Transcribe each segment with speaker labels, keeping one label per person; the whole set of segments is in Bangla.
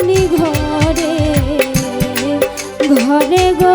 Speaker 1: ঘরে ঘরে গো।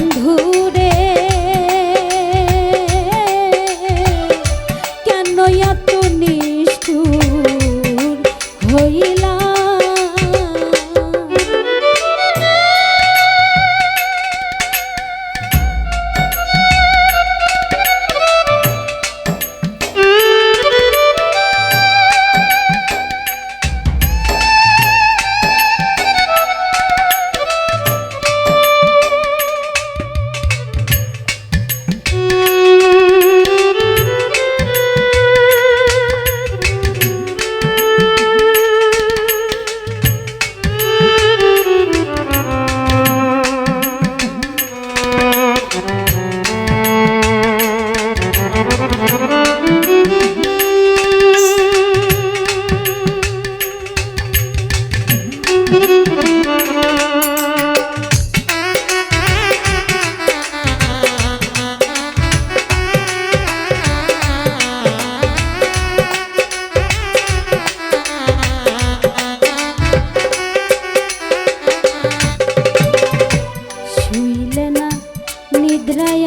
Speaker 1: বন্ধুর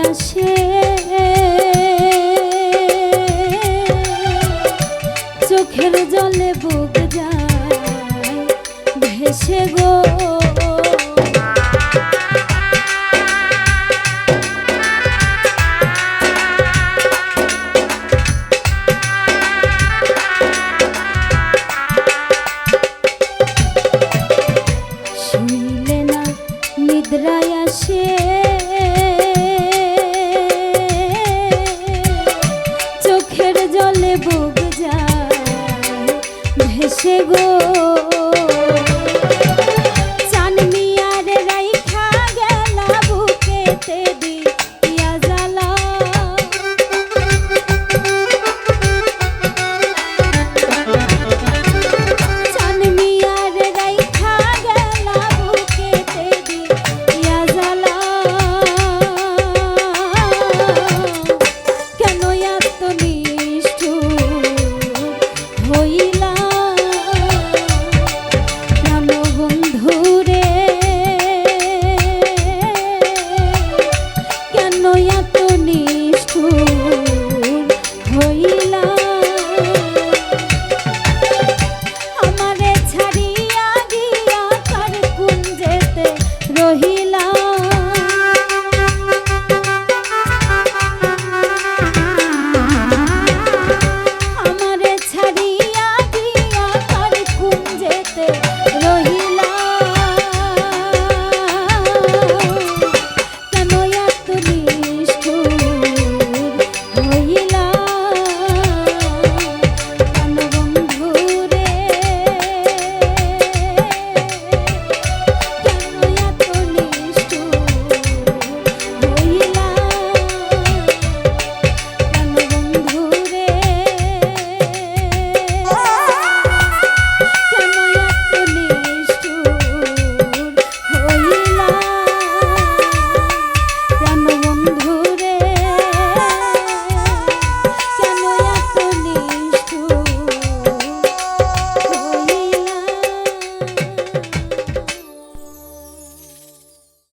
Speaker 1: আসে। চোখের জলে বুক ভেসে গো।